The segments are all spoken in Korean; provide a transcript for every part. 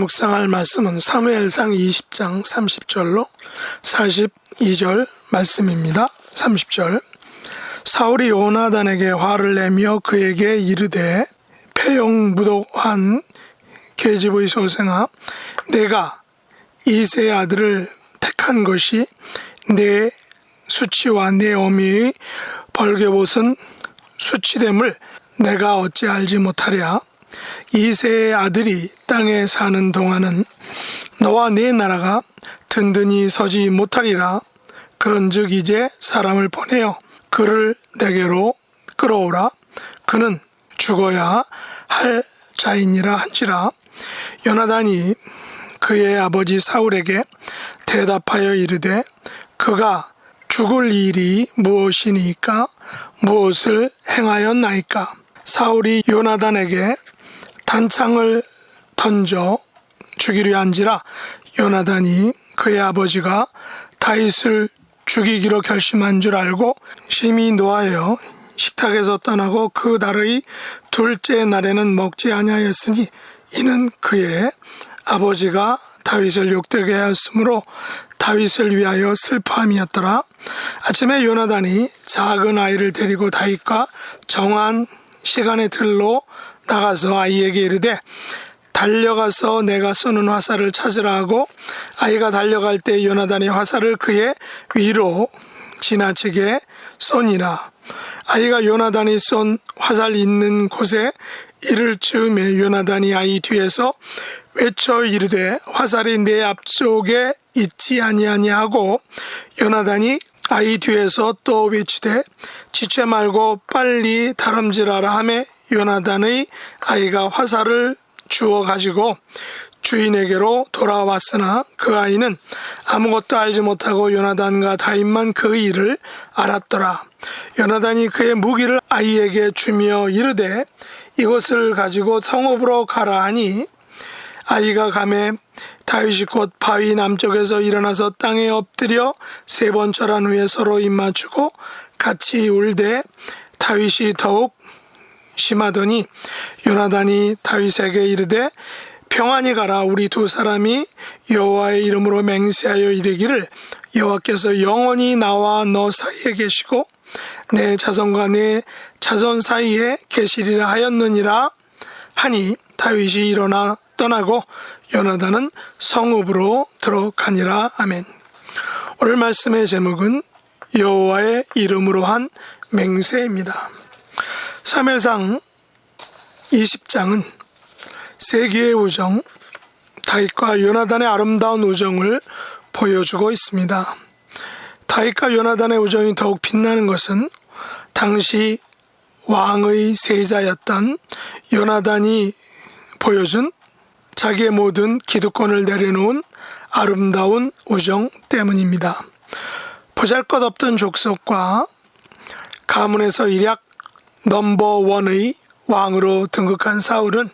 묵상할 말씀은 사무엘상 20장 30절로 42절 말씀입니다. 30절 사울이 요나단에게 화를 내며 그에게 이르되 폐영무독한 계집의 소생아 내가 이세의 아들을 택한 것이 내 수치와 내 어미의 벌개봇은 수치됨을 내가 어찌 알지 못하랴 이세의 아들이 땅에 사는 동안은 너와 네 나라가 든든히 서지 못하리라. 그런즉 이제 사람을 보내어 그를 내게로 끌어오라. 그는 죽어야 할 자이니라 한지라. 요나단이 그의 아버지 사울에게 대답하여 이르되 그가 죽을 일이 무엇이니까 무엇을 행하였나이까 사울이 요나단에게 단창을 던져 죽이려 한지라 요나단이 그의 아버지가 다윗을 죽이기로 결심한 줄 알고 심히 노하여 식탁에서 떠나고 그 날의 둘째 날에는 먹지 아니하였으니 이는 그의 아버지가 다윗을 욕되게 하였으므로 다윗을 위하여 슬퍼함이었더라. 아침에 요나단이 작은 아이를 데리고 다윗과 정한 시간에 들로 나가서 아이에게 이르되 달려가서 내가 쏘는 화살을 찾으라 하고 아이가 달려갈 때 요나단이 화살을 그의 위로 지나치게 쏘니라. 아이가 요나단이 쏜 화살 있는 곳에 이를 즈음에 요나단이 아이 뒤에서 외쳐 이르되 화살이 내 앞쪽에 있지 아니하냐고 요나단이 아이 뒤에서 또 외치되 지체 말고 빨리 다름질하라 하매 요나단의 아이가 화살을 주워 가지고 주인에게로 돌아왔으나 그 아이는 아무것도 알지 못하고 요나단과 다윗만 그 일을 알았더라. 요나단이 그의 무기를 아이에게 주며 이르되 이것을 가지고 성읍으로 가라 하니 아이가 감에 다윗이 곧 바위 남쪽에서 일어나서 땅에 엎드려 세 번 절한 후에 서로 입맞추고 같이 울되 다윗이 더욱 심하더니 요나단이 다윗에게 이르되 평안히 가라 우리 두 사람이 여호와의 이름으로 맹세하여 이르기를 여호와께서 영원히 나와 너 사이에 계시고 내 자손과 내 자손 사이에 계시리라 하였느니라 하니 다윗이 일어나 떠나고 요나단은 성읍으로 들어가니라 아멘. 오늘 말씀의 제목은 여호와의 이름으로 한 맹세입니다. 3일상 20장은 세계의 우정, 다윗과 요나단의 아름다운 우정을 보여주고 있습니다. 다윗과 요나단의 우정이 더욱 빛나는 것은 당시 왕의 세자였던 요나단이 보여준 자기의 모든 기득권을 내려놓은 아름다운 우정 때문입니다. 보잘 것 없던 족속과 가문에서 일약 넘버원의 왕으로 등극한 사울은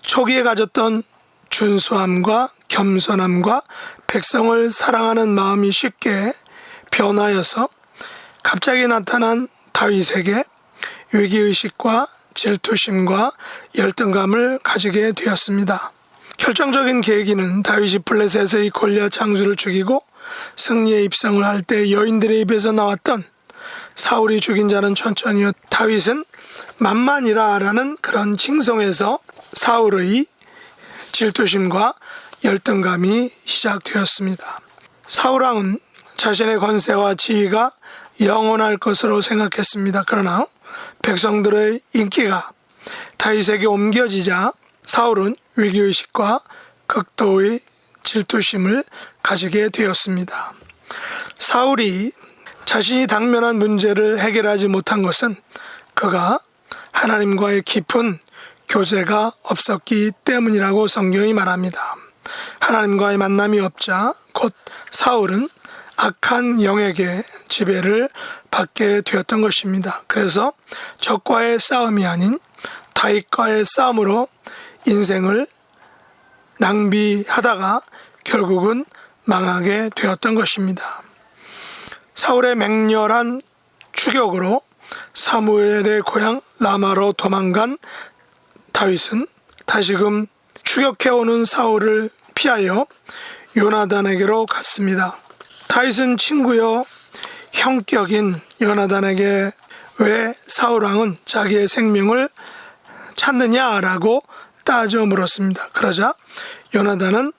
초기에 가졌던 준수함과 겸손함과 백성을 사랑하는 마음이 쉽게 변하여서 갑자기 나타난 다윗에게 위기의식과 질투심과 열등감을 가지게 되었습니다. 결정적인 계기는 다윗이 블레셋의 골리앗 장수를 죽이고 승리에 입성을 할 때 여인들의 입에서 나왔던 사울이 죽인 자는 천천히요 다윗은 만만이라라는 그런 칭송에서 사울의 질투심과 열등감이 시작되었습니다. 사울왕은 자신의 권세와 지위가 영원할 것으로 생각했습니다. 그러나 백성들의 인기가 다윗에게 옮겨지자 사울은 위기의식과 극도의 질투심을 가지게 되었습니다. 사울이 자신이 당면한 문제를 해결하지 못한 것은 그가 하나님과의 깊은 교제가 없었기 때문이라고 성경이 말합니다. 하나님과의 만남이 없자 곧 사울은 악한 영에게 지배를 받게 되었던 것입니다. 그래서 적과의 싸움이 아닌 다윗과의 싸움으로 인생을 낭비하다가 결국은 망하게 되었던 것입니다. 사울의 맹렬한 추격으로 사무엘의 고향 라마로 도망간 다윗은 다시금 추격해오는 사울을 피하여 요나단에게로 갔습니다. 다윗은 친구여 형격인 요나단에게 왜 사울왕은 자기의 생명을 찾느냐라고 따져 물었습니다. 그러자 요나단은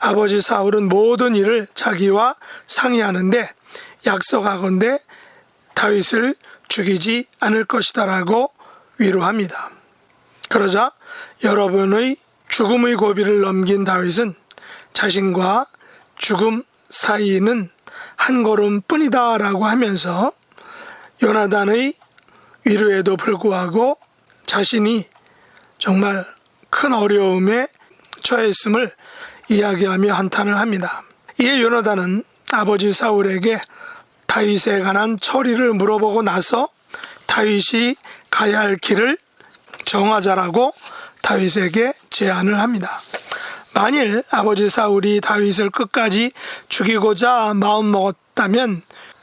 아버지 사울은 모든 일을 자기와 상의하는데 약속하건대 다윗을 죽이지 않을 것이다라고 위로합니다. 그러자 여러분의 죽음의 고비를 넘긴 다윗은 자신과 죽음 사이는 한 걸음 뿐이다라고 하면서 요나단의 위로에도 불구하고 자신이 정말 큰 어려움에 처했음을 이야기하며 한탄을 합니다. 이에 요나단은 아버지 사울에게 다윗에 관한 처리를 물어보고 나서 다윗이 가야 할 길을 정하자라고 다윗에게 제안을 합니다. 만일 아버지 사울이 다윗을 끝까지 죽이고자 마음먹었다면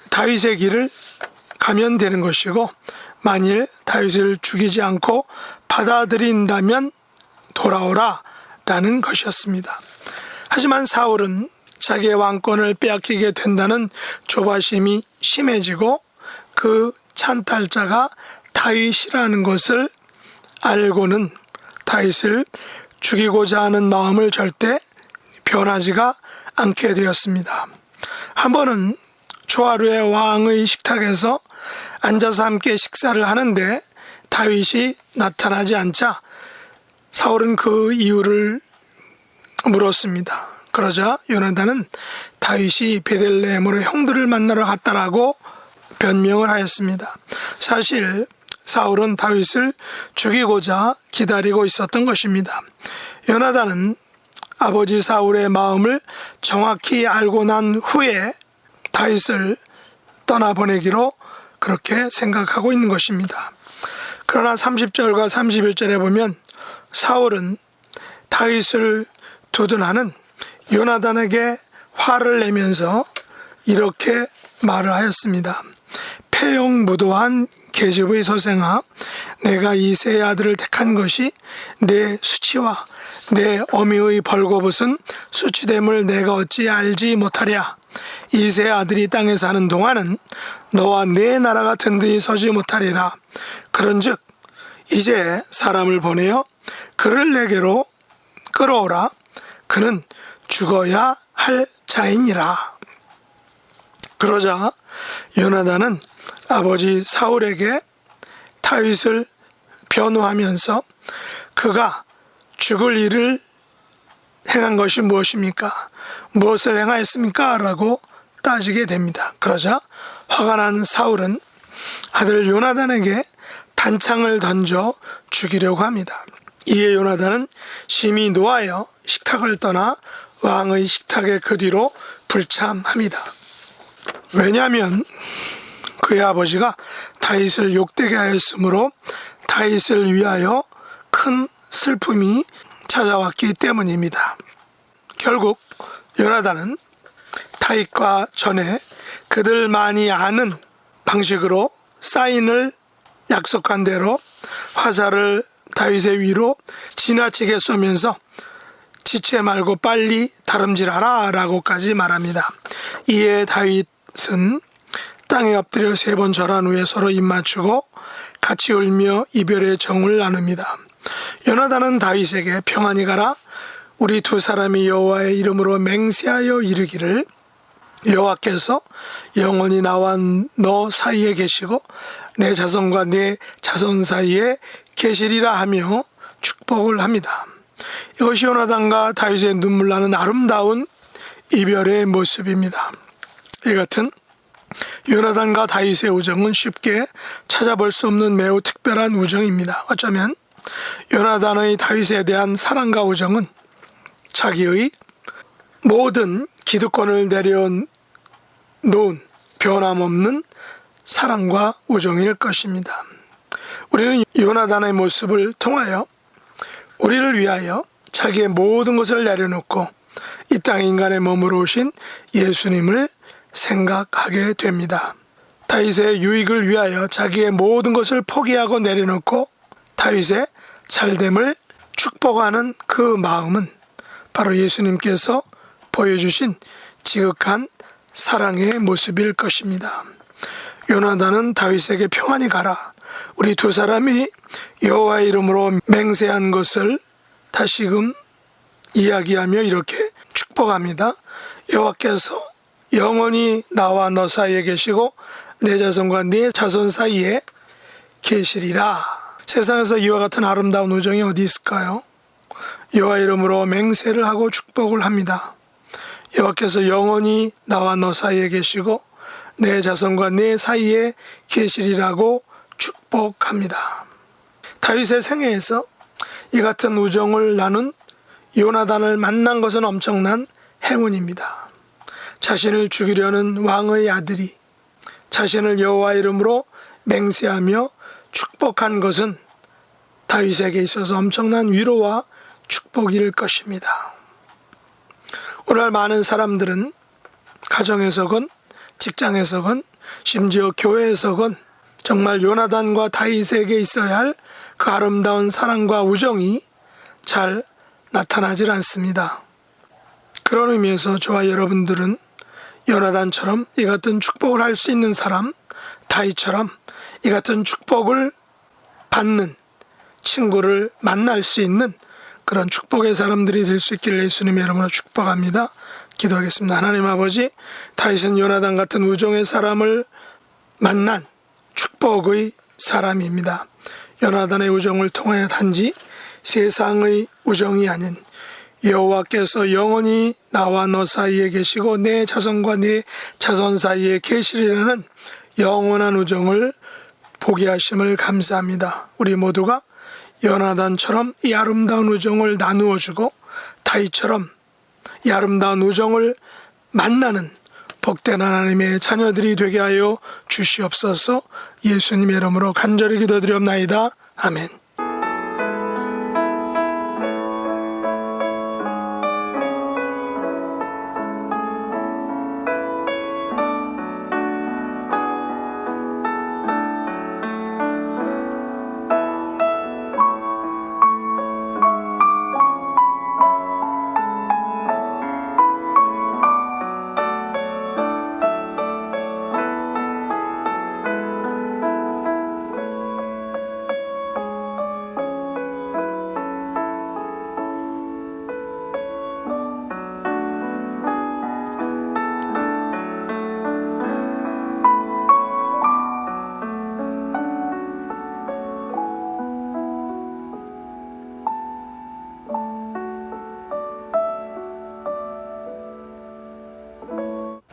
다윗의 길을 가면 되는 것이고 만일 다윗을 죽이지 않고 받아들인다면 돌아오라 라는 것이었습니다. 하지만 사울은 자기의 왕권을 빼앗기게 된다는 조바심이 심해지고 그 찬탈자가 다윗이라는 것을 알고는 다윗을 죽이고자 하는 마음을 절대 변하지가 않게 되었습니다. 한 번은 조하루의 왕의 식탁에서 앉아서 함께 식사를 하는데 다윗이 나타나지 않자 사울은 그 이유를 물었습니다. 그러자 요나단은 다윗이 베들레헴으로 형들을 만나러 갔다라고 변명을 하였습니다. 사실 사울은 다윗을 죽이고자 기다리고 있었던 것입니다. 요나단은 아버지 사울의 마음을 정확히 알고 난 후에 다윗을 떠나보내기로 그렇게 생각하고 있는 것입니다. 그러나 30절과 31절에 보면 사울은 다윗을 두둔하는 요나단에게 화를 내면서 이렇게 말을 하였습니다. 폐용무도한 계집의 서생아 내가 이세의 아들을 택한 것이 내 수치와 내 어미의 벌거벗은 수치됨을 내가 어찌 알지 못하랴. 이세의 아들이 땅에 사는 동안은 너와 내 나라가 든든히 서지 못하리라. 그런즉 이제 사람을 보내어 그를 내게로 끌어오라 그는 죽어야 할 자이니라 그러자 요나단은 아버지 사울에게 다윗을 변호하면서 그가 죽을 일을 행한 것이 무엇입니까? 무엇을 행하였습니까? 라고 따지게 됩니다. 그러자 화가 난 사울은 아들 요나단에게 단창을 던져 죽이려고 합니다. 이에 요나단은 심히 노하여 식탁을 떠나 왕의 식탁의 그 뒤로 불참합니다. 왜냐하면 그의 아버지가 다윗을 욕되게 하였으므로 다윗을 위하여 큰 슬픔이 찾아왔기 때문입니다. 결국 요나단은 다윗과 전에 그들만이 아는 방식으로 사인을 약속한 대로 화살을 다윗의 위로 지나치게 쏘면서 지체 말고 빨리 다름질하라 라고까지 말합니다. 이에 다윗은 땅에 엎드려 세 번 절한 후에 서로 입맞추고 같이 울며 이별의 정을 나눕니다. 요나단은 다윗에게 평안히 가라 우리 두 사람이 여호와의 이름으로 맹세하여 이르기를 여호와께서 영원히 나와 너 사이에 계시고 내 자손과 내 자손 사이에 계시리라 하며 축복을 합니다. 이것이 요나단과 다윗의 눈물 나는 아름다운 이별의 모습입니다. 이 같은 요나단과 다윗의 우정은 쉽게 찾아볼 수 없는 매우 특별한 우정입니다. 어쩌면 요나단의 다윗에 대한 사랑과 우정은 자기의 모든 기득권을 내려놓은 변함없는 사랑과 우정일 것입니다. 우리는 요나단의 모습을 통하여 우리를 위하여 자기의 모든 것을 내려놓고 이 땅에 인간의 몸으로 오신 예수님을 생각하게 됩니다. 다윗의 유익을 위하여 자기의 모든 것을 포기하고 내려놓고 다윗의 잘됨을 축복하는 그 마음은 바로 예수님께서 보여주신 지극한 사랑의 모습일 것입니다. 요나단은 다윗에게 평안히 가라. 우리 두 사람이 여호와의 이름으로 맹세한 것을 다시금 이야기하며 이렇게 축복합니다. 여호와께서 영원히 나와 너 사이에 계시고 내 자손과 네 자손 사이에 계시리라. 세상에서 이와 같은 아름다운 우정이 어디 있을까요? 여호와 이름으로 맹세를 하고 축복을 합니다. 여호와께서 영원히 나와 너 사이에 계시고 내 자손과 내 사이에 계시리라고 축복합니다. 다윗의 생애에서 이 같은 우정을 나눈 요나단을 만난 것은 엄청난 행운입니다. 자신을 죽이려는 왕의 아들이 자신을 여호와 이름으로 맹세하며 축복한 것은 다윗에게 있어서 엄청난 위로와 축복일 것입니다. 오늘 많은 사람들은 가정에서건 직장에서건 심지어 교회에서건 정말 요나단과 다윗에게 있어야 할 그 아름다운 사랑과 우정이 잘 나타나질 않습니다. 그런 의미에서 저와 여러분들은 요나단처럼 이 같은 축복을 할 수 있는 사람, 다윗처럼 이 같은 축복을 받는 친구를 만날 수 있는 그런 축복의 사람들이 될 수 있기를 예수님의 이름으로 축복합니다. 기도하겠습니다. 하나님 아버지, 다윗은 요나단 같은 우정의 사람을 만난 축복의 사람입니다. 요나단의 우정을 통하여 단지 세상의 우정이 아닌 여호와께서 영원히 나와 너 사이에 계시고 내 자손과 내 자손 사이에 계시리라는 영원한 우정을 보게 하심을 감사합니다. 우리 모두가 연하단처럼 이 아름다운 우정을 나누어 주고 다이처럼 이 아름다운 우정을 만나는 복된 하나님의 자녀들이 되게 하여 주시옵소서 예수님의 이름으로 간절히 기도드리옵나이다. 아멘.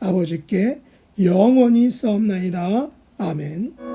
아버지께 영원히 싸움나이다. 아멘.